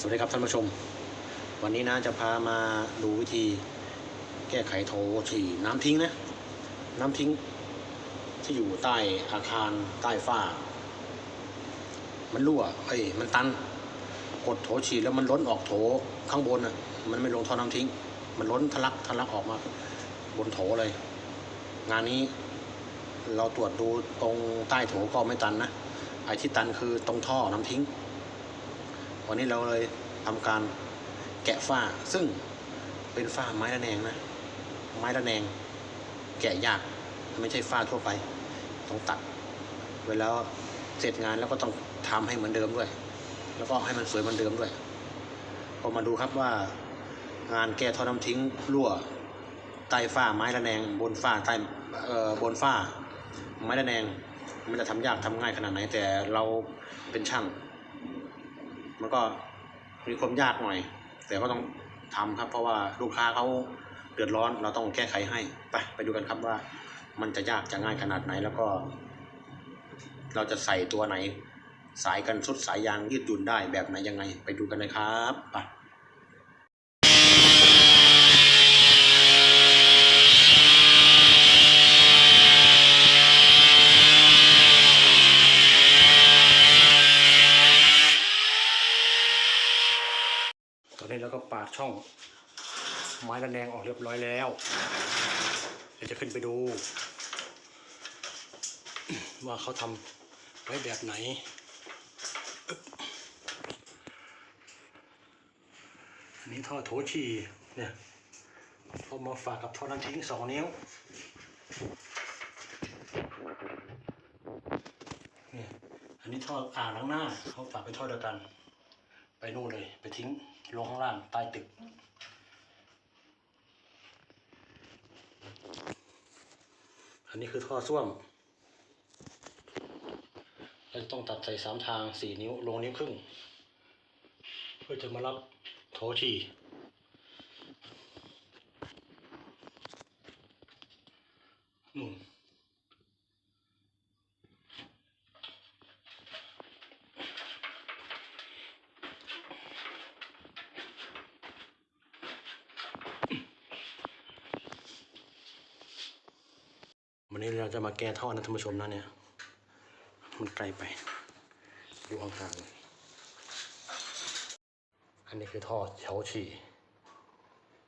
สวัสดีครับท่านผู้ชม วันนี้นะจะพามาดูวิธีแก้ไขโถฉี่น้ำทิ้งนะ น้ำทิ้งที่อยู่ใต้อาคารใต้ฝ้า มันรั่วเอ้ยมันตัน กดโถฉี่แล้วมันล้นออกโถข้างบนอะ มันไม่ลงท่อน้ำทิ้ง มันล้นทะลักทะลักออกมาบนโถเลย งานนี้เราตรวจดูตรงใต้โถก็ไม่ตันนะไอ้ที่ตันคือตรงท่อน้ำทิ้ง วันนี้เราเลยทำการแกะฝ้า ซึ่งเป็นฝ้าไม้ระแนงนะ ไม้ระแนง แกะยาก ไม่ใช่ฝ้าทั่วไป ต้องตัด เวลาเสร็จงานแล้วก็ต้องทำให้เหมือนเดิมด้วย แล้วก็ให้มันสวยเหมือนเดิมด้วยก็มาดูครับว่างานแก้ท่อน้ำทิ้งรั่วใต้ฝ้าไม้ระแนง บนฝ้าใต้เอ่อบนฝ้า ไม้ระแนง มันจะทำยากทำง่ายขนาดไหนแต่เราเป็นช่าง มันก็มีความยากหน่อย แต่ก็ต้องทำครับ เพราะว่าลูกค้าเขาเดือดร้อนเราต้องแก้ไขให้ไปไปดูกันครับว่า มันจะยากจะง่ายขนาดไหนแล้วก็ เราจะใส่ตัวไหน สายกันสุดสายยางยืดหยุ่นได้แบบไหนยังไง ไปดูกันเลยครับไป ตอนนี้เราก็ปาดช่อง ไม้ระแนงออกเรียบร้อยแล้ว เดี๋ยวจะขึ้นไปดู ว่าเขาทำไว้แบบไหนอันนี้ท่อโถฉี่เนี่ยเขามาฝากกับท่อน้ำทิ้งสองนิ้วเนี่ยอันนี้ท่ออ่างล้างหน้าเขาฝากเป็นท่อเดียวกัน ไปนู่นเลย ไปทิ้งลงข้างล่างใต้ตึก อันนี้คือท่อส้วมเราจะต้องตัดใส่สามทางสี่นิ้วลงนิ้วครึ่ง เพื่อจะมารับโถฉี่นู่น วันนี้เราจะมาแก้ท่อนะท่านผู้ชมนะเนี่ย มันไกลไป ดูห่างๆอันนี้คือท่อเฉาฉี่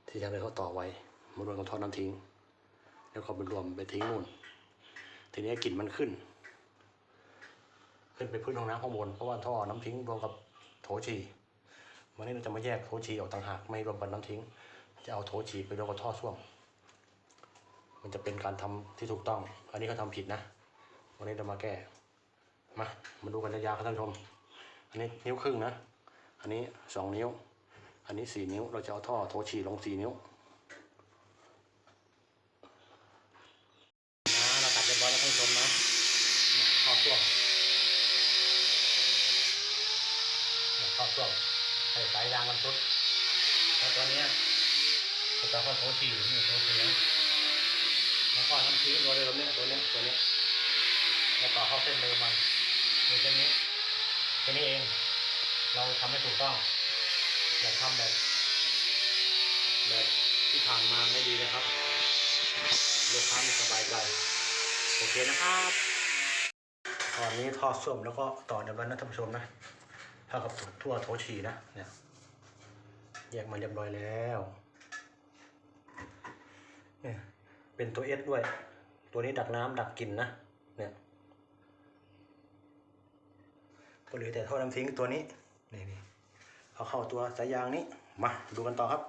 ที่ทางเดินเขาต่อไว้มารวมกับท่อน้ำทิ้ง แล้วก็ไปรวมไปทิ้งนู่น ทีนี้กลิ่นมันขึ้น ขึ้นไปพื้นห้องน้ำข้างบน เพราะว่าท่อน้ำทิ้งรวมกับโถฉี่วันนี้เราจะมาแยกโถฉี่ออกต่างหาก ไม่รวมกับน้ำทิ้ง จะเอาโถฉี่ไปรวมกับท่อส้วม มันจะเป็นการทำที่ถูกต้อง อันนี้เขาทำผิดนะ วันนี้เรามาแก้ มา มาดูกันยาวๆครับท่านผู้ชม อันนี้นิ้วครึ่งนะ อันนี้สองนิ้ว อันนี้สี่นิ้ว เราจะเอาท่อโถฉี่ลงสี่นิ้วนะเราตัดเรียบร้อยแล้วท่านผู้ชมนะเนี่ยท่อส้วมเนี่ยท่อส้วมใส่สายยางมันสุดแล้วตัวนี้ยเราจะเอาโถฉี่นี่โถฉี่นะ แล้วก็น้ำทิ้งตัวเดิมเนี่ยตัวเนี้ยตัวเนี้ยแล้วต่อเข้าเส้นเดิมมันมีเส้นนี้แค่นี้เอง เราทำให้ถูกต้องอย่าทำแบบแบบที่ผ่านมาไม่ดีนะครับลูกค้าไม่สบายใจโอเคนะครับตอนนี้ทอดส้มแล้วก็ต่อเดี๋ยวนั้นนะท่านผู้ชมนะเท่ากับทั่วโถฉี่นะเนี่ยแยกมาเรียบร้อยแล้วเนี่ย เป็นตัวเอสด้วย ตัวนี้ดักน้ำดักกลิ่นนะเนี่ยก็เหลือแต่ท่อน้ำทิ้งตัวนี้นี่นี่เอาเข้าตัวสายยางนี้มาดูกันต่อครับ